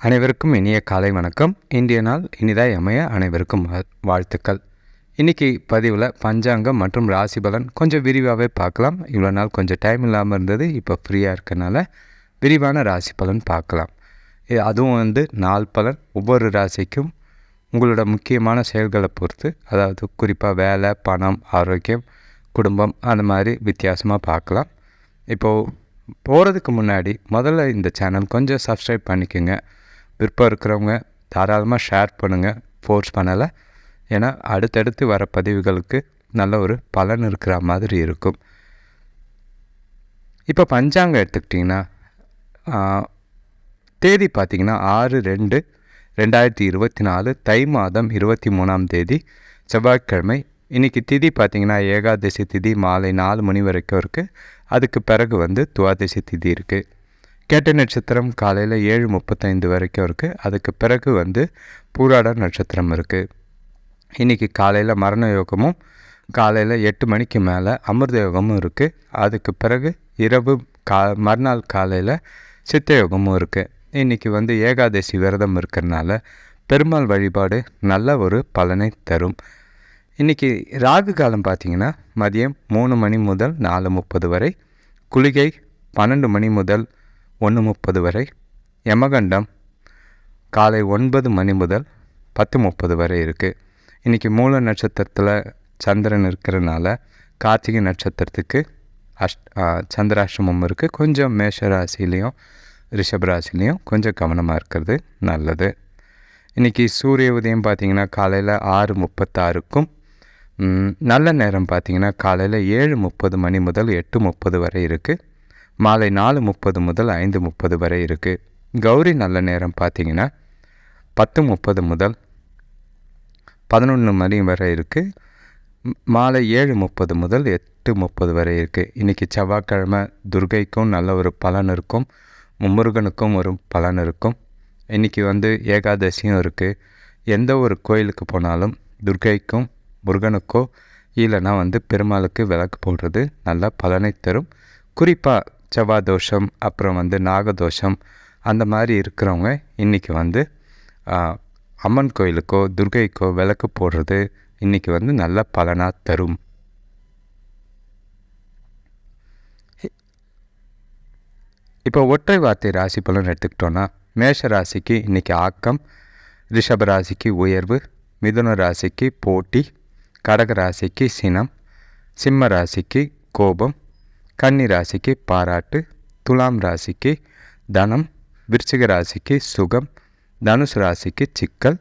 அனைவருக்கும் இனிய காலை வணக்கம். இந்திய நாள் இனிதாய் அமைய அனைவருக்கும் வா- வாழ்த்துக்கள். இன்றைக்கி பதிவில் பஞ்சாங்கம் மற்றும் ராசி பலன் கொஞ்சம் விரிவாகவே பார்க்கலாம். இவ்வளோ நாள் கொஞ்சம் டைம் இல்லாமல் இருந்தது இப்போ ஃப்ரீயாக இருக்கனால விரிவான ராசி பலன் பார்க்கலாம். அதுவும் வந்து நாள் பலன் ஒவ்வொரு ராசிக்கும் உங்களோட முக்கியமான செயல்களை பொறுத்து அதாவது குறிப்பாக வேலை பணம் ஆரோக்கியம் குடும்பம் அந்த மாதிரி வித்தியாசமாக பார்க்கலாம். இப்போது போகிறதுக்கு முன்னாடி முதல்ல இந்த சேனல் கொஞ்சம் சப்ஸ்கிரைப் பண்ணிக்கோங்க. விருப்பம் இருக்கிறவங்க தாராளமாக ஷேர் பண்ணுங்கள் ஃபோர்ஸ் பண்ணலை. ஏன்னா அடுத்தடுத்து வர பதிவுகளுக்கு நல்ல ஒரு பலன் இருக்கிற மாதிரி இருக்கும். இப்போ பஞ்சாங்கம் எடுத்துக்கிட்டிங்கன்னா தேதி பார்த்திங்கன்னா ஆறு ரெண்டு ரெண்டாயிரத்தி இருபத்தி நாலு தை மாதம் இருபத்தி மூணாம் தேதி செவ்வாய்க்கிழமை. இன்றைக்கி திதி பார்த்திங்கன்னா ஏகாதசி திதி மாலை நாலு மணி வரைக்கும் இருக்குது அதுக்கு பிறகு வந்து துவாதசி திதி இருக்குது கேட்ட நட்சத்திரம் காலையில் ஏழு முப்பத்தைந்து வரைக்கும் இருக்குது அதுக்கு பிறகு வந்து பூராட நட்சத்திரம் இருக்குது இன்றைக்கி காலையில் மரண யோகமும் காலையில் எட்டு மணிக்கு மேலே அமிர்த யோகமும் இருக்குது அதுக்கு பிறகு இரவு கா மறுநாள் காலையில் சித்த யோகமும் இருக்குது இன்றைக்கி வந்து ஏகாதசி விரதம் இருக்கிறனால பெருமாள் வழிபாடு நல்ல ஒரு பலனை தரும். இன்றைக்கி ராகு காலம் பார்த்திங்கன்னா மதியம் மூணு மணி முதல் நாலு முப்பது வரை குளிகை பன்னெண்டு மணி முதல் ஒன்று முப்பது வரை. யமகண்டம் காலை ஒன்பது மணி முதல் பத்து முப்பது வரை இருக்குது இன்றைக்கி மூல நட்சத்திரத்தில் சந்திரன் இருக்கிறனால கார்த்திகை நட்சத்திரத்துக்கு அஷ்ட் சந்திராஷ்டமம் இருக்குது கொஞ்சம் மேஷ ராசிலையும் ரிஷப ராசிலையும் கொஞ்சம் கவனமாக இருக்கிறது நல்லது. இன்றைக்கி சூரிய உதயம் பார்த்திங்கன்னா காலையில் ஆறு முப்பத்தாறுக்கும் நல்ல நேரம் பார்த்திங்கன்னா காலையில் ஏழு முப்பது மணி முதல் எட்டு முப்பது வரை இருக்குது மாலை நாலு முப்பது முதல் ஐந்து முப்பது வரை இருக்குது கௌரி நல்ல நேரம் பார்த்திங்கன்னா பத்து முப்பது முதல் பதினொன்று மணி வரை இருக்குது மாலை ஏழு முப்பது முதல் எட்டு முப்பது வரை இருக்குது இன்றைக்கி செவ்வாய்க்கிழமை துர்கைக்கும் நல்ல ஒரு பலன் இருக்கும். முருகனுக்கும் ஒரு பலன் இருக்கும். இன்றைக்கி வந்து ஏகாதசியும் இருக்குது எந்த ஒரு கோயிலுக்கு போனாலும் துர்கைக்கும் முருகனுக்கோ இல்லைன்னா வந்து பெருமாளுக்கு விளக்கு போடுறது நல்ல பலனை தரும். குறிப்பாக செவ்வாய் தோஷம் அப்புறம் வந்து நாகதோஷம் அந்த மாதிரி இருக்கிறவங்க இன்றைக்கி வந்து அம்மன் கோயிலுக்கோ துர்கைக்கோ விளக்கு போடுறது இன்றைக்கி வந்து நல்ல பலனாக தரும். இப்போ ஒற்றை வார்த்தை ராசி பலன் எடுத்துக்கிட்டோன்னா மேஷ ராசிக்கு இன்றைக்கி ஆக்கம் ரிஷப ராசிக்கு உயர்வு மிதுன ராசிக்கு போட்டி கடக ராசிக்கு சினம் சிம்ம ராசிக்கு கோபம் கன்னி ராசிக்கு பாராட்டு துலாம் ராசிக்கு தனம் விருச்சிக ராசிக்கு சுகம் தனுசு ராசிக்கு சிக்கல்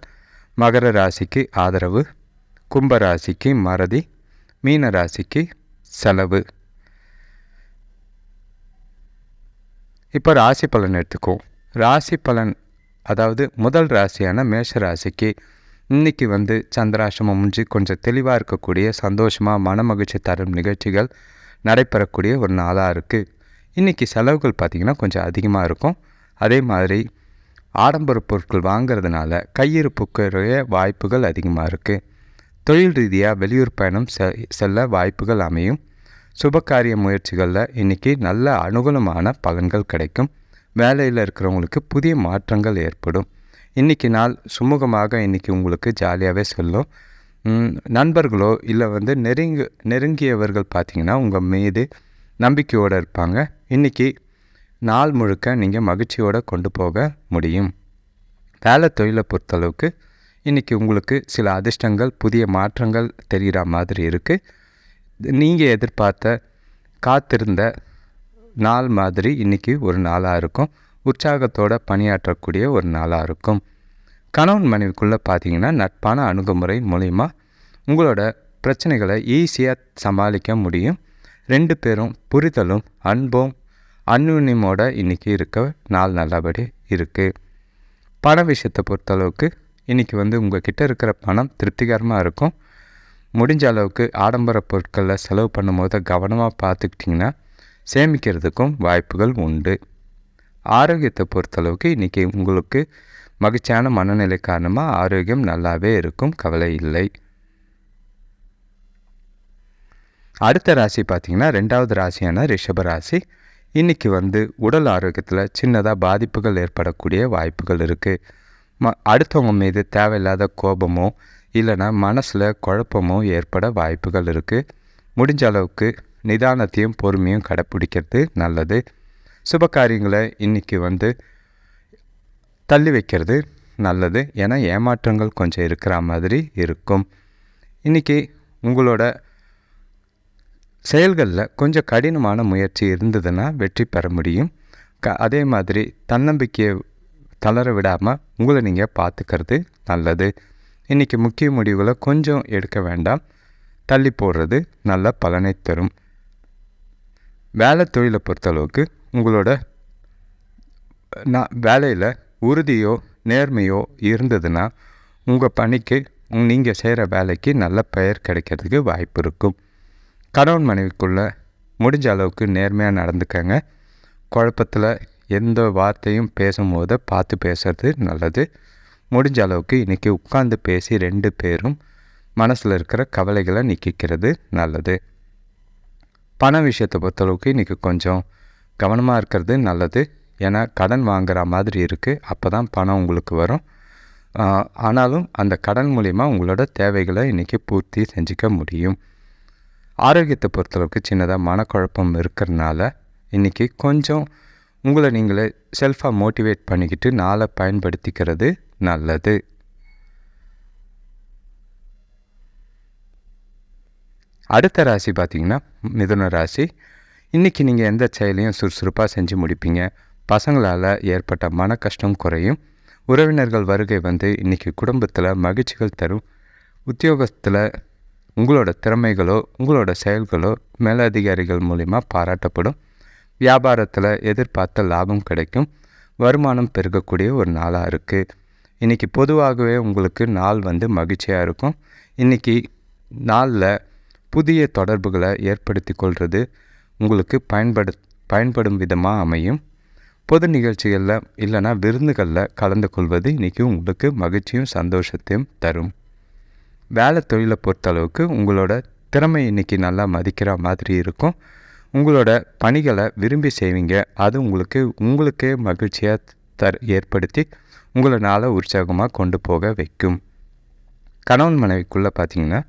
மகர ராசிக்கு ஆதரவு கும்ப ராசிக்கு மறதி மீன ராசிக்கு செலவு. இப்போ ராசி பலன் எடுத்துக்குவோம் ராசி பலன் அதாவது முதல் ராசியான மேஷ ராசிக்கு இன்னைக்கு வந்து சந்திராசிரமம் முடிஞ்சு கொஞ்சம் தெளிவாக இருக்கக்கூடிய சந்தோஷமாக மனமகிழ்ச்சி தரும் நிகழ்ச்சிகள் நடைபெறக்கூடிய ஒரு நாளாக இருக்குது இன்றைக்கி செலவுகள் பார்த்திங்கன்னா கொஞ்சம் அதிகமாக இருக்கும். அதே மாதிரி ஆடம்பர பொருட்கள் வாங்குறதுனால கையிருப்புக்குரிய வாய்ப்புகள் அதிகமாக இருக்குது தொழில் ரீதியாக வெளியூர் பயணம் செ செல்ல வாய்ப்புகள் அமையும். சுபகாரிய முயற்சிகளில் இன்றைக்கி நல்ல அனுகூலமான பலன்கள் கிடைக்கும். வேலையில் இருக்கிறவங்களுக்கு புதிய மாற்றங்கள் ஏற்படும். இன்றைக்கி நாள் சுமூகமாக இன்றைக்கி உங்களுக்கு ஜாலியாகவே செல்லும். நண்பர்களோ இல்லை வந்து நெருங்கு நெருங்கியவர்கள் பார்த்தீங்கன்னா உங்கள் மீது நம்பிக்கையோடு இருப்பாங்க. இன்றைக்கி நாள் முழுக்க நீங்கள் மகிழ்ச்சியோடு கொண்டு போக முடியும். வேலை தொழிலை பொறுத்தளவுக்கு இன்றைக்கி உங்களுக்கு சில அதிர்ஷ்டங்கள் புதிய மாற்றங்கள் தெரிகிற மாதிரி இருக்குது நீங்கள் எதிர்பார்த்த காத்திருந்த நாள் மாதிரி இன்றைக்கி ஒரு நாளாக இருக்கும். உற்சாகத்தோடு பணியாற்றக்கூடிய ஒரு நாளாக இருக்கும். கணவன் மனைவிக்குள்ளே பார்த்தீங்கன்னா நட்பான அணுகுமுறை மூலிமா உங்களோட பிரச்சனைகளை ஈஸியாக சமாளிக்க முடியும். ரெண்டு பேரும் புரிதலும் அன்பும் அந்யுன்யமோட இன்றைக்கி இருக்க நாள் நல்லபடி இருக்குது பண விஷயத்தை பொறுத்தளவுக்கு இன்றைக்கி வந்து உங்கள் கிட்டே இருக்கிற பணம் திருப்திகரமாக இருக்கும். முடிஞ்ச அளவுக்கு ஆடம்பர பொருட்களில் செலவு பண்ணும்போது கவனமாக பார்த்துக்கிட்டிங்கன்னா சேமிக்கிறதுக்கும் வாய்ப்புகள் உண்டு. ஆரோக்கியத்தை பொறுத்தளவுக்கு இன்றைக்கி உங்களுக்கு மகிழ்ச்சியான மனநிலை காரணமாக ஆரோக்கியம் நல்லாவே இருக்கும் கவலை இல்லை. அடுத்த ராசி பார்த்திங்கன்னா ரெண்டாவது ராசியான ரிஷப ராசி. இன்றைக்கி வந்து உடல் ஆரோக்கியத்தில் சின்னதாக பாதிப்புகள் ஏற்படக்கூடிய வாய்ப்புகள் இருக்குது ம அடுத்தவங்க மீது தேவையில்லாத கோபமோ இல்லைன்னா மனசில் குழப்பமோ ஏற்பட வாய்ப்புகள் இருக்குது முடிஞ்ச அளவுக்கு நிதானத்தையும் பொறுமையும் கடைப்பிடிக்கிறது நல்லது. சுப காரியங்களை இன்றைக்கி வந்து தள்ளி வைக்கிறது நல்லது. ஏன்னா ஏமாற்றங்கள் கொஞ்சம் இருக்கிற மாதிரி இருக்கும். இன்றைக்கி உங்களோட செயல்களில் கொஞ்சம் கடினமான முயற்சி இருந்ததுன்னா வெற்றி பெற முடியும். க அதே மாதிரி தன்னம்பிக்கையை தளர விடாமல் உங்களை நீங்கள் பார்த்துக்கிறது நல்லது. இன்றைக்கி முக்கிய முடிவுகளை கொஞ்சம் எடுக்க வேண்டாம். தள்ளி போடுறது நல்ல பலனை தரும். வேலை தொழிலை பொறுத்தளவுக்கு உங்களோட நான் வேலையில் உறுதியோ நேர்மையோ இருந்ததுன்னா உங்கள் பணிக்கு நீங்கள் செய்கிற வேலைக்கு நல்ல பெயர் கிடைக்கிறதுக்கு வாய்ப்பு இருக்கும். கணவன் மனைவிக்குள்ளே முடிஞ்ச அளவுக்கு நேர்மையாக நடந்துக்கங்க. குழப்பத்தில் எந்த வார்த்தையும் பேசும்போது பார்த்து பேசுறது நல்லது. முடிஞ்ச அளவுக்கு இன்றைக்கி உட்காந்து பேசி ரெண்டு பேரும் மனசில் இருக்கிற கவலைகளை நிற்கிக்கிறது நல்லது. பண விஷயத்தை பொறுத்தளவுக்கு இன்றைக்கி கொஞ்சம் கவனமாக இருக்கிறது நல்லது. ஏன்னா கடன் வாங்குற மாதிரி இருக்குது அப்போ தான் பணம் உங்களுக்கு வரும். ஆனாலும் அந்த கடன் மூலிமா உங்களோட தேவைகளை இன்றைக்கி பூர்த்தி செஞ்சுக்க முடியும். ஆரோக்கியத்தை பொறுத்தளவுக்கு சின்னதாக மனக்குழப்பம் இருக்கிறதுனால இன்றைக்கி கொஞ்சம் உங்களை நீங்களே செல்ஃபாக மோட்டிவேட் பண்ணிக்கிட்டு நாளை பயன்படுத்திக்கிறது நல்லது. அடுத்த ராசி பார்த்திங்கன்னா மிதுன ராசி. இன்றைக்கி நீங்கள் எந்த செயலையும் சுறுசுறுப்பாக செஞ்சு முடிப்பீங்க. பசங்களால் ஏற்பட்ட மன கஷ்டம் குறையும். உறவினர்கள் வருகை வந்து இன்றைக்கி குடும்பத்தில் மகிழ்ச்சிகள் தரும். உத்தியோகத்தில் உங்களோட திறமைகளோ உங்களோட செயல்களோ மேலதிகாரிகள் மூலிமா பாராட்டப்படும். வியாபாரத்தில் எதிர்பார்த்த லாபம் கிடைக்கும். வருமானம் பெருகக்கூடிய ஒரு நாளாக இருக்குது இன்றைக்கி பொதுவாகவே உங்களுக்கு நாள் வந்து மகிழ்ச்சியாக இருக்கும். இன்றைக்கி நாளில் புதிய தொடர்புகளை ஏற்படுத்தி கொள்வது உங்களுக்கு பயன்படு பயன்படும் விதமாக அமையும். பொது நிகழ்ச்சிகளில் இல்லைனா விருந்துகளில் கலந்து கொள்வது இன்றைக்கி உங்களுக்கு மகிழ்ச்சியும் சந்தோஷத்தையும் தரும். வேலை தொழிலை பொறுத்தளவுக்கு உங்களோட திறமை இன்றைக்கி நல்லா மதிக்கிற மாதிரி இருக்கும். உங்களோட பணிகளை விரும்பி செய்வீங்க. அது உங்களுக்கு உங்களுக்கே மகிழ்ச்சியாக தர் ஏற்படுத்தி உங்களை நாளை உற்சாகமாக கொண்டு போக வைக்கும். கணவன் மனைவிக்குள்ளே பார்த்திங்கன்னா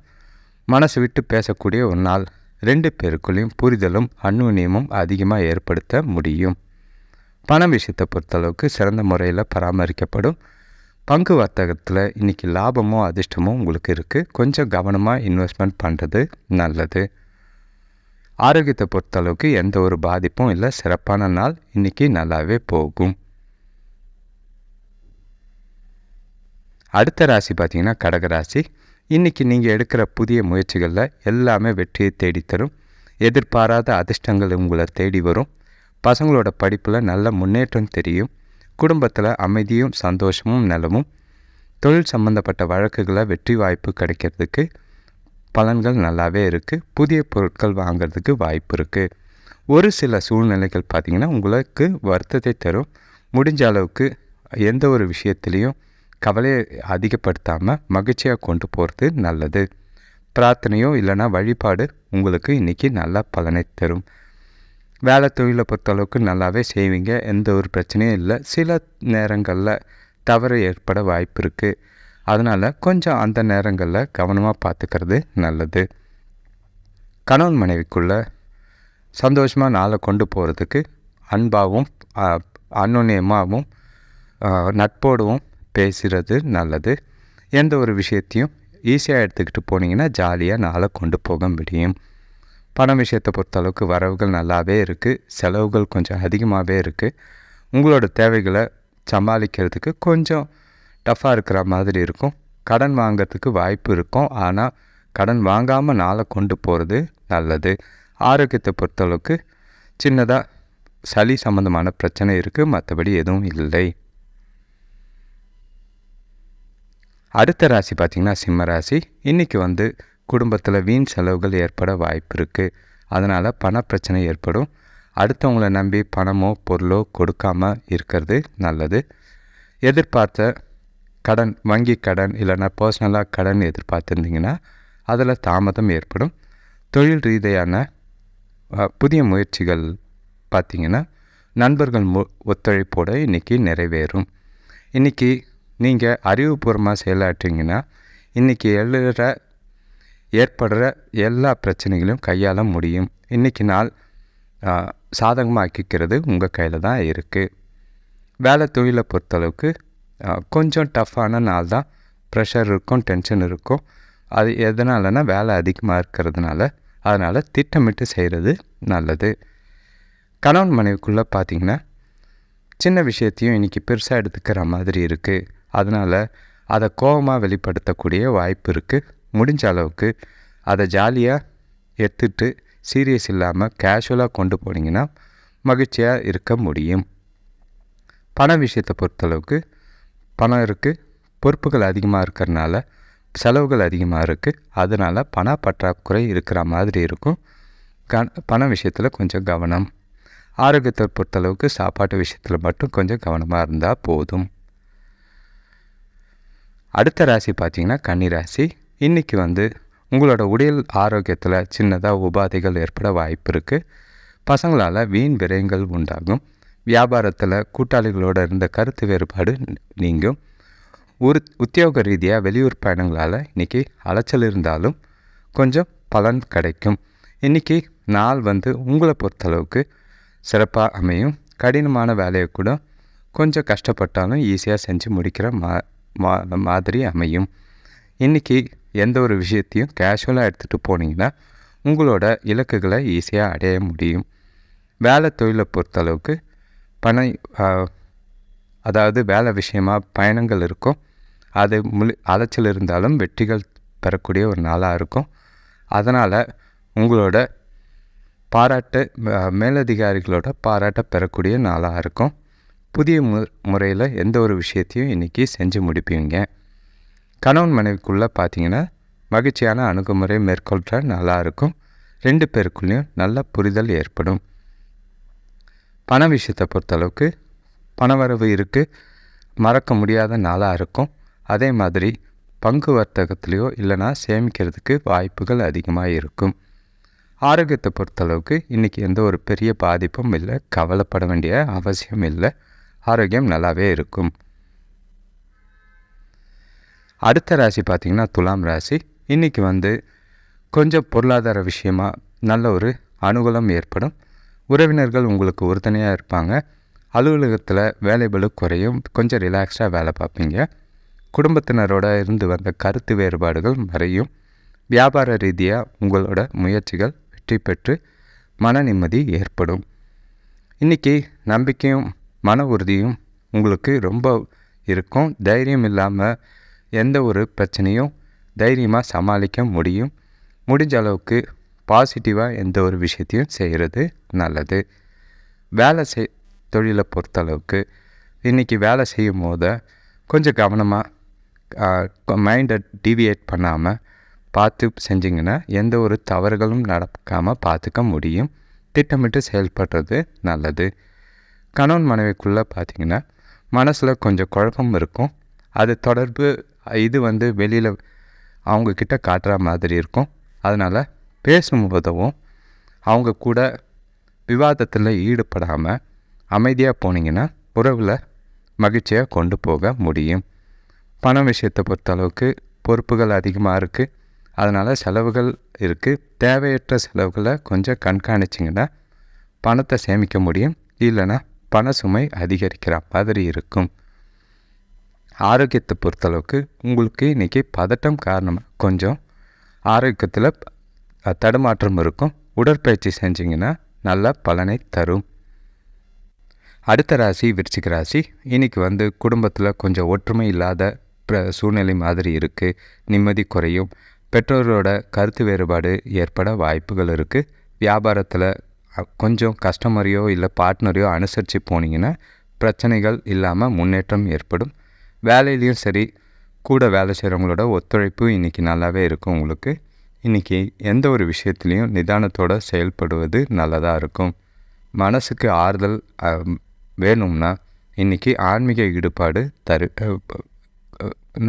மனசு விட்டு பேசக்கூடிய ஒரு நாள். ரெண்டு பேருக்குள்ளேயும் புரிதலும் அந்நுண்ணியமும் அதிகமாக ஏற்படுத்த முடியும். பண விஷயத்தை பொறுத்தளவுக்கு சிறந்த முறையில் பராமரிக்கப்படும். பங்கு வர்த்தகத்தில் இன்றைக்கி லாபமோ அதிர்ஷ்டமோ உங்களுக்கு இருக்குது கொஞ்சம் கவனமாக இன்வெஸ்ட்மெண்ட் பண்ணுறது நல்லது. ஆரோக்கியத்தை பொறுத்தளவுக்கு எந்த ஒரு பாதிப்பும் இல்லை. சிறப்பான நாள் இன்றைக்கி நல்லாவே போகும். அடுத்த ராசி பார்த்திங்கன்னா கடகராசி. இன்றைக்கி நீங்கள் எடுக்கிற புதிய முயற்சிகளில் எல்லாமே வெற்றியை தேடித்தரும். எதிர்பாராத அதிர்ஷ்டங்கள் உங்களை தேடி வரும். பசங்களோட படிப்பில் நல்ல முன்னேற்றம் தெரியும். குடும்பத்தில் அமைதியும் சந்தோஷமும் நிலவும். தொழில் சம்மந்தப்பட்ட வழக்குகளை வெற்றி வாய்ப்பு கிடைக்கிறதுக்கு பலன்கள் நல்லாவே இருக்குது புதிய பொருட்கள் வாங்கிறதுக்கு வாய்ப்பு இருக்குது ஒரு சில சூழ்நிலைகள் பார்த்திங்கன்னா உங்களுக்கு வருத்தத்தை தரும். முடிஞ்ச அளவுக்கு எந்த ஒரு விஷயத்துலேயும் கவலையை அதிகப்படுத்தாமல் மகிழ்ச்சியாக கொண்டு போகிறது நல்லது. பிரார்த்தனையோ இல்லைனா வழிபாடு உங்களுக்கு இன்றைக்கி நல்ல பலனை தரும். வேலை தொழிலை பொறுத்தளவுக்கு நல்லாவே செய்வீங்க. எந்த ஒரு பிரச்சனையும் இல்லை. சில நேரங்களில் தவறு ஏற்பட வாய்ப்பு இருக்குது அதனால் கொஞ்சம் அந்த நேரங்களில் கவனமாக பார்த்துக்கிறது நல்லது. கணவன் மனைவிக்குள்ளே சந்தோஷமாக நாளை கொண்டு போகிறதுக்கு அன்பாகவும் அன்னுண்ணியமாகவும் நட்போடவும் பேசுகிறது நல்லது. எந்த ஒரு விஷயத்தையும் ஈஸியாக எடுத்துக்கிட்டு போனீங்கன்னா ஜாலியாக நாளை கொண்டு போக முடியும். பண விஷயத்தை பொறுத்தளவுக்கு வரவுகள் நல்லாவே இருக்குது செலவுகள் கொஞ்சம் அதிகமாகவே இருக்குது உங்களோட தேவைகளை சமாளிக்கிறதுக்கு கொஞ்சம் டஃப்பாக இருக்கிற மாதிரி இருக்கும். கடன் வாங்கிறதுக்கு வாய்ப்பு இருக்கும். ஆனால் கடன் வாங்காமல் நாளை கொண்டு போகிறது நல்லது. ஆரோக்கியத்தை பொறுத்தளவுக்கு சின்னதாக சளி சம்மந்தமான பிரச்சனை இருக்குது மற்றபடி எதுவும் இல்லை. அடுத்த ராசி பார்த்திங்கன்னா சிம்ம ராசி. இன்றைக்கி வந்து குடும்பத்தில் வீண் செலவுகள் ஏற்பட வாய்ப்பு இருக்குது அதனால் பணப்பிரச்சனை ஏற்படும். அடுத்தவங்கள நம்பி பணமோ பொருளோ கொடுக்காமல் இருக்கிறது நல்லது. எதிர்பார்த்த கடன் வங்கி கடன் இல்லைன்னா பர்சனலாக கடன் எதிர்பார்த்துருந்தீங்கன்னா அதில் தாமதம் ஏற்படும். தொழில் ரீதியான புதிய முயற்சிகள் பார்த்தீங்கன்னா நண்பர்கள் மு ஒத்துழைப்போடு இன்றைக்கி நிறைவேறும். இன்றைக்கி நீங்கள் அறிவுபூர்வமாக செயலாற்றிங்கன்னா இன்றைக்கி எழுற ஏற்படுற எல்லா பிரச்சனைகளையும் கையாள முடியும். இன்றைக்கி நாள் சாதகமாக்கிக்கிறது உங்கள் கையில் தான் இருக்குது வேலை தொழிலை பொறுத்தளவுக்கு கொஞ்சம் டஃப்பான நாள் தான். ப்ரெஷர் இருக்கும் டென்ஷன் இருக்கும். அது எதனாலனா வேலை அதிகமாக இருக்கிறதுனால. அதனால் திட்டமிட்டு செய்கிறது நல்லது. கணவன் மனைவிக்குள்ளே பார்த்திங்கன்னா சின்ன விஷயத்தையும் இன்றைக்கி பெருசாக எடுத்துக்கிற மாதிரி இருக்குது அதனால் அதை கோபமாக வெளிப்படுத்தக்கூடிய வாய்ப்பு இருக்குது முடிஞ்ச அளவுக்கு அதை ஜாலியாக எடுத்துகிட்டு சீரியஸ் இல்லாமல் கேஷுவலாக கொண்டு போனீங்கன்னா மகிழ்ச்சியாக இருக்க முடியும். பண விஷயத்தை பொறுத்தளவுக்கு பணம் இருக்குது பொறுப்புகள் அதிகமாக இருக்கிறனால செலவுகள் அதிகமாக இருக்குது அதனால் பண பற்றாக்குறை இருக்கிற மாதிரி இருக்கும். க பண விஷயத்தில் கொஞ்சம் கவனம். ஆரோக்கியத்தை பொறுத்தளவுக்கு சாப்பாட்டு விஷயத்தில் மட்டும் கொஞ்சம் கவனமாக இருந்தால் போதும். அடுத்த ராசி பார்த்திங்கன்னா கன்னி ராசி. இன்றைக்கி வந்து உங்களோட உடல் ஆரோக்கியத்தில் சின்னதாக உபாதைகள் ஏற்பட வாய்ப்பு இருக்குது பசங்களால் வீண் விரயங்கள் உண்டாகும். வியாபாரத்தில் கூட்டாளிகளோடு இருந்த கருத்து வேறுபாடு நீங்கும். ஒரு உத்தியோக ரீதியாக வெளியூர் பயணங்களால் இன்றைக்கி அலைச்சல் இருந்தாலும் கொஞ்சம் பலன் கிடைக்கும். இன்றைக்கி நாள் வந்து உங்களை பொறுத்தளவுக்கு சிறப்பாக அமையும். கடினமான வேலையை கூட கொஞ்சம் கஷ்டப்பட்டாலும் ஈஸியாக செஞ்சு முடிக்கிற மா மா மாதிரி அமையும். இன்றைக்கி எந்த ஒரு விஷயத்தையும் கேஷுவலாக எடுத்துகிட்டு போனீங்கன்னா உங்களோட இலக்குகளை ஈஸியாக அடைய முடியும். வேலை தொழிலை பொறுத்தளவுக்கு பண அதாவது வேலை விஷயமாக பயணங்கள் இருக்கும். அது முழு அலைச்சல் இருந்தாலும் வெற்றிகள் பெறக்கூடிய ஒரு நாளாக இருக்கும். அதனால் உங்களோட பாராட்டு மேலதிகாரிகளோட பாராட்ட பெறக்கூடிய நாளாக இருக்கும். புதிய மு முறையில் எந்த ஒரு விஷயத்தையும் இன்றைக்கி செஞ்சு முடிப்பீங்க. கணவன் மனைவிக்குள்ளே பார்த்தீங்கன்னா மகிழ்ச்சியான அணுகுமுறை மேற்கொள்கிற நல்லா இருக்கும். ரெண்டு பேருக்குள்ளேயும் நல்ல புரிதல் ஏற்படும். பண விஷயத்தை பொறுத்தளவுக்கு பணவரவு இருக்குது மறக்க முடியாத நாளாக இருக்கும். அதே மாதிரி பங்கு வர்த்தகத்துலேயோ இல்லைனா சேமிக்கிறதுக்கு வாய்ப்புகள் அதிகமாக இருக்கும். ஆரோக்கியத்தை பொறுத்தளவுக்கு இன்றைக்கி எந்த ஒரு பெரிய பாதிப்பும் இல்லை. கவலைப்பட வேண்டிய அவசியம் இல்லை. ஆரோக்கியம் நல்லாவே இருக்கும். அடுத்த ராசி பார்த்திங்கன்னா துலாம் ராசி. இன்றைக்கி வந்து கொஞ்சம் பொருளாதார விஷயமாக நல்ல ஒரு அனுகூலம் ஏற்படும். உறவினர்கள் உங்களுக்கு உறுதுணையாக இருப்பாங்க. அலுவலகத்தில் வேலைபளு குறையும். கொஞ்சம் ரிலாக்ஸாக வேலை பார்ப்பீங்க. குடும்பத்தினரோட இருந்து வந்த கருத்து வேறுபாடுகள் மறையும். வியாபார ரீதியாக உங்களோட முயற்சிகள் வெற்றி பெற்று மன நிம்மதி ஏற்படும். இன்றைக்கி நம்பிக்கையும் மன உறுதியும் உங்களுக்கு ரொம்ப இருக்கும். தைரியம் இல்லாமல் எந்த ஒரு பிரச்சனையும் தைரியமாக சமாளிக்க முடியும். முடிஞ்ச அளவுக்கு பாசிட்டிவாக எந்த ஒரு விஷயத்தையும் செய்கிறது நல்லது. வேலை செய் தொழிலை பொறுத்தளவுக்கு இன்றைக்கி வேலை செய்யும் போது கொஞ்சம் கவனமாக மைண்டை டிவியேட் பண்ணாமல் பார்த்து செஞ்சிங்கன்னா எந்த ஒரு தவறுகளும் நடக்காமல் பார்த்துக்க முடியும். திட்டமிட்டு செயல்படுறது நல்லது. கணவன் மனைவிக்குள்ளே பார்த்திங்கன்னா மனசில் கொஞ்சம் குழப்பம் இருக்கும். அது தொடர்பு இது வந்து வெளியில் அவங்கக்கிட்ட காட்டுற மாதிரி இருக்கும். அதனால் பேசும்போதவும் அவங்க கூட விவாதத்தில் ஈடுபடாமல் அமைதியாக போனீங்கன்னா உறவில் மகிழ்ச்சியாக கொண்டு போக முடியும். பண விஷயத்தை பொறுத்தளவுக்கு பொறுப்புகள் அதிகமாக இருக்குது அதனால் செலவுகள் இருக்குது தேவையற்ற செலவுகளை கொஞ்சம் கண்காணிச்சிங்கன்னா பணத்தை சேமிக்க முடியும். இல்லைன்னா பண சுமை அதிகரிக்கிற மாதிரி இருக்கும். ஆரோக்கியத்தை பொறுத்தளவுக்கு உங்களுக்கு இன்றைக்கி பதட்டம் காரணமாக கொஞ்சம். ஆரோக்கியத்தில் தடுமாற்றம் இருக்கும். உடற்பயிற்சி செஞ்சிங்கன்னா நல்ல பலனை தரும். அடுத்த ராசி விருச்சிக ராசி. இன்றைக்கி வந்து குடும்பத்தில் கொஞ்சம் ஒற்றுமை இல்லாத சூழ்நிலை மாதிரி இருக்குது நிம்மதி குறையும். பெற்றோரோட கருத்து வேறுபாடு ஏற்பட வாய்ப்புகள் இருக்குது வியாபாரத்தில் கொஞ்சம் கஸ்டமரையோ இல்லை பார்ட்னரையோ அனுசரித்து போனீங்கன்னா பிரச்சனைகள் இல்லாமல் முன்னேற்றம் ஏற்படும். வேலையிலையும் சரி கூட வேலை செய்கிறவங்களோட ஒத்துழைப்பு இன்றைக்கி நல்லாவே இருக்கும் உங்களுக்கு. இன்றைக்கி எந்த ஒரு விஷயத்துலேயும் நிதானத்தோடு செயல்படுவது நல்லதாக இருக்கும். மனசுக்கு ஆறுதல் வேணும்னா இன்றைக்கி ஆன்மீக ஈடுபாடு தரு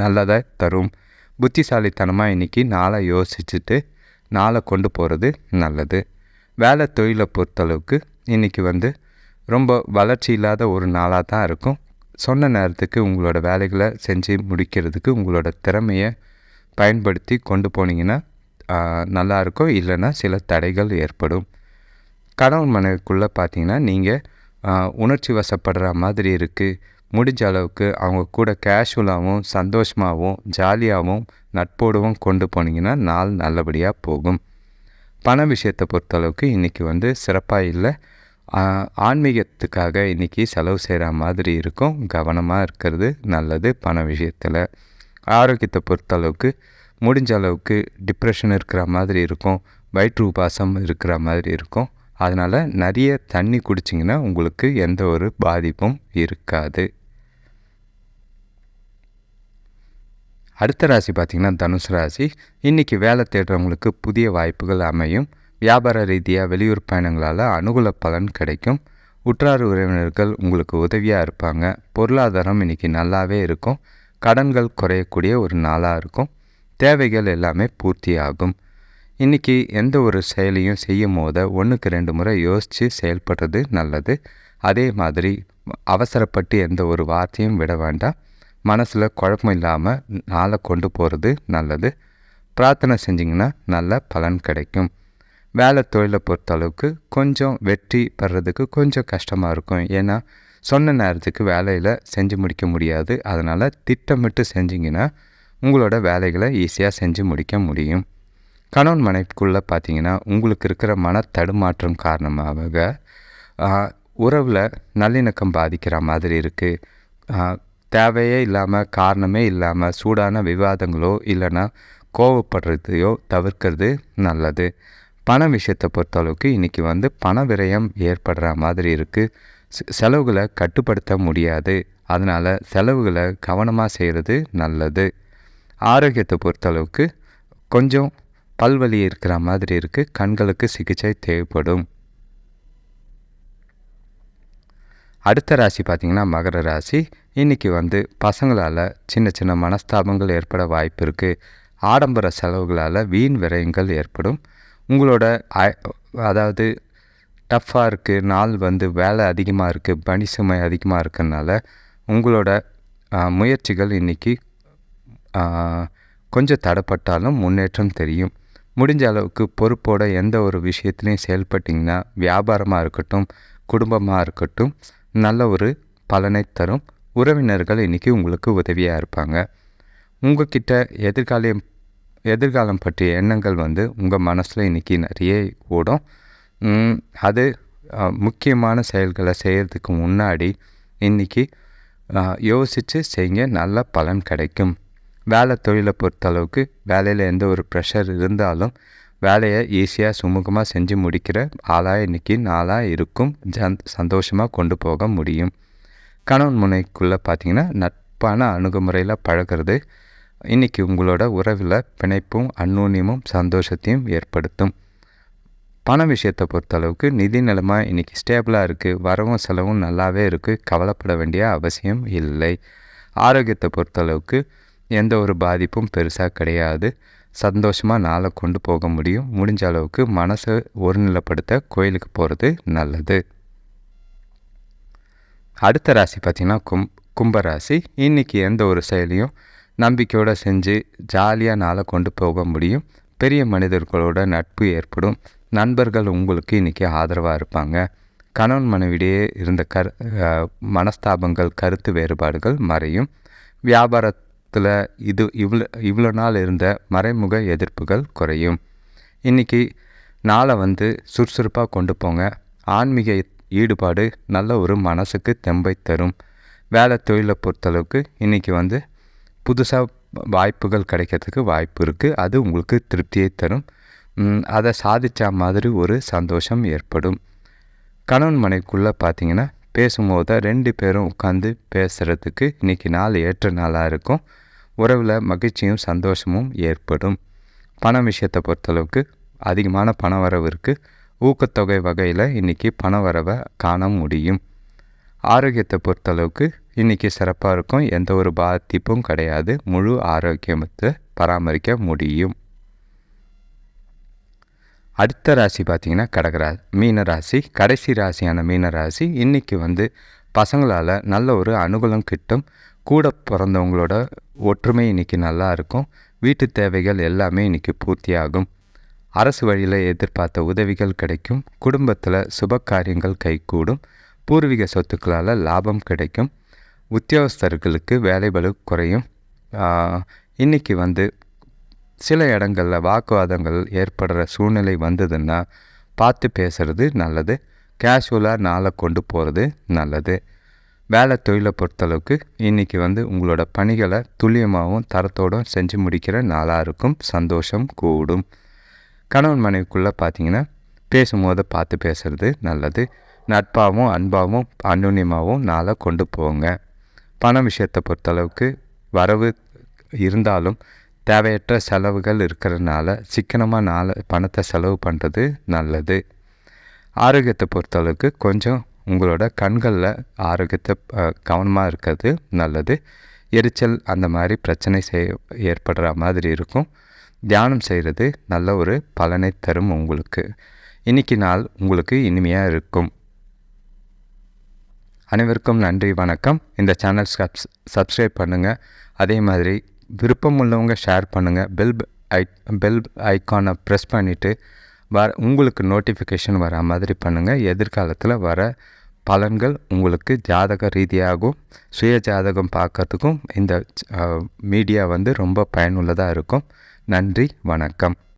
நல்லதாக தரும். புத்திசாலித்தனமாக இன்றைக்கி நாளை யோசிச்சுட்டு நாளை கொண்டு போகிறது நல்லது. வேலை தொழிலை பொறுத்தளவுக்கு இன்றைக்கி வந்து ரொம்ப வளர்ச்சி இல்லாத ஒரு நாளாக தான் இருக்கும். சொன்ன நேரத்துக்கு உங்களோட வேலைகளை செஞ்சு முடிக்கிறதுக்கு உங்களோட திறமையை பயன்படுத்தி கொண்டு போனீங்கன்னா நல்லாயிருக்கும் இல்லைன்னா சில தடைகள் ஏற்படும். கணவன் மனைவிக்குள்ளே பார்த்தீங்கன்னா நீங்கள் உணர்ச்சி வசப்படுற மாதிரி இருக்குது முடிஞ்ச அளவுக்கு அவங்க கூட கேஷுவலாகவும் சந்தோஷமாகவும் ஜாலியாகவும் நட்போடவும் கொண்டு போனீங்கன்னா நாள் நல்லபடியாக போகும். பண விஷயத்தை பொறுத்தளவுக்கு இன்றைக்கி வந்து சிறப்பாக இல்லை. ஆன்மீகத்துக்காக இன்றைக்கி செலவு செய்கிற மாதிரி இருக்கும். கவனமாக இருக்கிறது நல்லது பண விஷயத்தில். ஆரோக்கியத்தை பொறுத்தளவுக்கு முடிஞ்ச அளவுக்கு டிப்ரெஷன் இருக்கிற மாதிரி இருக்கும். வயிற்று உபாசம் இருக்கிற மாதிரி இருக்கும். அதனால் நிறைய தண்ணி குடிச்சிங்கன்னா உங்களுக்கு எந்த ஒரு பாதிப்பும் இருக்காது. அடுத்த ராசி பார்த்திங்கன்னா தனுசு ராசி. இன்றைக்கி வேலை தேடுறவங்களுக்கு புதிய வாய்ப்புகள் அமையும். வியாபார ரீதியாக வெளியூர் பயணங்களால் அனுகூல பலன் கிடைக்கும். உற்றார் உறவினர்கள் உங்களுக்கு உதவியாக இருப்பாங்க. பொருளாதாரம் இன்றைக்கி நல்லாவே இருக்கும். கடன்கள் குறையக்கூடிய ஒரு நாளாக இருக்கும். தேவைகள் எல்லாமே பூர்த்தியாகும் இன்றைக்கி எந்த ஒரு செயலையும் செய்யும் போத ஒன்றுக்கு ரெண்டு முறை யோசித்து செயல்படுறது நல்லது. அதே மாதிரி அவசரப்பட்டு எந்த ஒரு வார்த்தையும் விட வேண்டாம். மனசில் குழப்பம் இல்லாமல் நாளை கொண்டு போகிறது நல்லது. பிரார்த்தனை செஞ்சிங்கன்னா நல்ல பலன் கிடைக்கும். வேலை தொழிலை பொறுத்தளவுக்கு கொஞ்சம் வெற்றி பெறதுக்கு கொஞ்சம் கஷ்டமாக இருக்கும். ஏன்னா சொன்ன நேரத்துக்கு வேலையில் செஞ்சு முடிக்க முடியாது. அதனால் திட்டமிட்டு செஞ்சிங்கன்னா உங்களோட வேலைகளை ஈஸியாக செஞ்சு முடிக்க முடியும். கணவன் மனைவிக்குள்ளே பார்த்தீங்கன்னா உங்களுக்கு இருக்கிற மன தடுமாற்றம் காரணமாக உறவில் நல்லிணக்கம் பாதிக்கிற மாதிரி இருக்குது தேவையே இல்லாமல் காரணமே இல்லாமல் சூடான விவாதங்களோ இல்லைன்னா கோவப்படுறதையோ தவிர்க்கிறது நல்லது. பண விஷயத்தை பொறுத்தளவுக்கு இன்றைக்கி வந்து பண விரயம் ஏற்படுற மாதிரி இருக்குது செலவுகளை கட்டுப்படுத்த முடியாது. அதனால் செலவுகளை கவனமாக செய்கிறது நல்லது. ஆரோக்கியத்தை பொறுத்தளவுக்கு கொஞ்சம் பல்வலி இருக்கிற மாதிரி இருக்குது கண்களுக்கு சிகிச்சை தேவைப்படும். அடுத்த ராசி பார்த்திங்கன்னா மகர ராசி. இன்றைக்கி வந்து பசங்களால் சின்ன சின்ன மனஸ்தாபங்கள் ஏற்பட வாய்ப்பு இருக்குது ஆடம்பர செலவுகளால் வீண் விரயங்கள் ஏற்படும். உங்களோட அதாவது டஃப்பாக இருக்குது நாள் வந்து வேலை அதிகமாக இருக்குது பனி சுமை அதிகமாக இருக்கிறதுனால உங்களோட முயற்சிகள் இன்றைக்கி கொஞ்சம் தடப்பட்டாலும் முன்னேற்றம் தெரியும். முடிஞ்ச அளவுக்கு பொறுப்போட எந்த ஒரு விஷயத்துலையும் செயல்பட்டிங்கன்னா வியாபாரமாக இருக்கட்டும் குடும்பமாக இருக்கட்டும் நல்ல ஒரு பலனை தரும். உறவினர்கள் இன்றைக்கி உங்களுக்கு உதவியாக இருப்பாங்க. உங்கள்கிட்ட எதிர்காலம் எதிர்காலம் பற்றிய எண்ணங்கள் வந்து உங்கள் மனசில் இன்றைக்கி நிறைய ஓடும். அது முக்கியமான செயல்களை செய்கிறதுக்கு முன்னாடி இன்றைக்கி யோசித்து செய்ய நல்ல பலன் கிடைக்கும். வேலை தொழிலை பொறுத்தளவுக்கு வேலையில் எந்த ஒரு ப்ரெஷர் இருந்தாலும் வேலையை ஈஸியாக சுமூகமாக செஞ்சு முடிக்கிற ஆளாக இன்றைக்கி நாளாக இருக்கும். ஜந் சந்தோஷமாக கொண்டு போக முடியும். கணவன் முனைக்குள்ளே பார்த்திங்கன்னா நட்பான அணுகுமுறையில் பழகிறது இன்றைக்கி உங்களோட உறவில் பிணைப்பும் அந்நூன்யமும் சந்தோஷத்தையும் ஏற்படுத்தும். பண விஷயத்தை பொறுத்தளவுக்கு நிதி நிலைமை இன்றைக்கி ஸ்டேபிளாக இருக்குது வரவும் செலவும் நல்லாவே இருக்குது கவலைப்பட வேண்டிய அவசியம் இல்லை. ஆரோக்கியத்தை பொறுத்தளவுக்கு எந்த ஒரு பாதிப்பும் பெருசாக கிடையாது. சந்தோஷமாக நாளை கொண்டு போக முடியும். முடிஞ்ச அளவுக்கு மனசை ஒருநிலைப்படுத்த கோயிலுக்கு போகிறது நல்லது. அடுத்த ராசி பார்த்திங்கன்னா கும் கும்பராசி. இன்றைக்கி எந்த ஒரு செயலையும் நம்பிக்கையோடு செஞ்சு ஜாலியாக நாளை கொண்டு போக முடியும். பெரிய மனிதர்களோட நட்பு ஏற்படும். நண்பர்கள் உங்களுக்கு இன்றைக்கி ஆதரவாக இருப்பாங்க. கணவன் மனைவிடையே இருந்த கரு மனஸ்தாபங்கள் கருத்து வேறுபாடுகள் மறையும். வியாபாரத்தில் இது இவ்வளோ இவ்வளோ நாள் இருந்த மறைமுக எதிர்ப்புகள் குறையும். இன்றைக்கி நாளை வந்து சுறுசுறுப்பாக கொண்டு போங்க. ஆன்மீக ஈடுபாடு நல்ல ஒரு மனசுக்கு தெம்பை தரும். வேலை தொழிலை பொறுத்தளவுக்கு இன்றைக்கி வந்து புதுசாக வாய்ப்புகள் கிடைக்கிறதுக்கு வாய்ப்பு இருக்குது அது உங்களுக்கு திருப்தியை தரும். அதை சாதித்த மாதிரி ஒரு சந்தோஷம் ஏற்படும். கணவன் மனைக்குள்ளே பார்த்தீங்கன்னா பேசும்போது ரெண்டு பேரும் உட்காந்து பேசுகிறதுக்கு இன்றைக்கி நாள் ஏற்ற நாளாக இருக்கும். உறவில் மகிழ்ச்சியும் சந்தோஷமும் ஏற்படும். பண விஷயத்தை பொறுத்தளவுக்கு அதிகமான பண வரவு இருக்குது ஊக்கத்தொகை வகையில் இன்றைக்கி பண வரவை காண முடியும். ஆரோக்கியத்தை பொறுத்தளவுக்கு இன்றைக்கி சிறப்பாக இருக்கும். எந்த ஒரு பாதிப்பும் கிடையாது. முழு ஆரோக்கியத்தை பராமரிக்க முடியும். அடுத்த ராசி பார்த்திங்கன்னா கடகரா மீன ராசி கடைசி ராசியான மீன ராசி இன்றைக்கி வந்து பசங்களால் நல்ல ஒரு அனுகூலம் கிட்டும் கூட பிறந்தவங்களோட ஒற்றுமை இன்றைக்கி நல்லா இருக்கும். வீட்டு தேவைகள் எல்லாமே இன்றைக்கி பூர்த்தியாகும். அரசு வழியில் எதிர்பார்த்த உதவிகள் கிடைக்கும். குடும்பத்தில் சுப காரியங்கள் கைகூடும். பூர்வீக சொத்துக்களால் லாபம் கிடைக்கும். உத்தியோகஸ்தர்களுக்கு வேலைபளு குறையும். இன்றைக்கி வந்து சில இடங்களில் வாக்குவாதங்கள் ஏற்படுற சூழ்நிலை வந்ததுன்னா பார்த்து பேசுகிறது நல்லது. கேஷுவலாக நாளை கொண்டு போகிறது நல்லது. வேலை தொழிலை பொறுத்தளவுக்கு இன்றைக்கி வந்து உங்களோட பணிகளை துல்லியமாகவும் தரத்தோடும் செஞ்சு முடிக்கிற நாளாக இருக்கும். சந்தோஷம் கூடும். கணவன் மனைவிக்குள்ளே பார்த்தீங்கன்னா பேசும்போது பார்த்து பேசுகிறது நல்லது. நட்பாகவும் அன்பாகவும் அன்னுன்யமாகவும் நாளை கொண்டு போங்க. பண விஷயத்தை பொறுத்தளவுக்கு வரவு இருந்தாலும் தேவையற்ற செலவுகள் இருக்கிறதுனால சிக்கனமாக நாளை பணத்தை செலவு பண்ணுறது நல்லது. ஆரோக்கியத்தை பொறுத்தளவுக்கு கொஞ்சம் உங்களோட கண்களில் ஆரோக்கியத்தை கவனமாக இருக்கிறது நல்லது. எரிச்சல் அந்த மாதிரி பிரச்சனை செய் ஏற்படுற மாதிரி இருக்கும். தியானம் செய்கிறது நல்ல ஒரு பலனை தரும் உங்களுக்கு. இன்றைக்கி நாள் உங்களுக்கு இனிமையாக இருக்கும். அனைவருக்கும் நன்றி வணக்கம். இந்த சேனல் சப்ஸ் சப்ஸ்கிரைப் பண்ணுங்கள் அதே மாதிரி விருப்பம் உள்ளவங்க ஷேர் பண்ணுங்கள் பெல் ஐ பெல் ஐக்கானை ப்ரெஸ் பண்ணிவிட்டு வர உங்களுக்கு நோட்டிஃபிகேஷன் வர மாதிரி பண்ணுங்கள் எதிர்காலத்தில் வர பலன்கள் உங்களுக்கு ஜாதக ரீதியாகவும் சுய ஜாதகம் பார்க்கறதுக்கும் இந்த மீடியா வந்து ரொம்ப பயனுள்ளதாக இருக்கும். நன்றி வணக்கம்.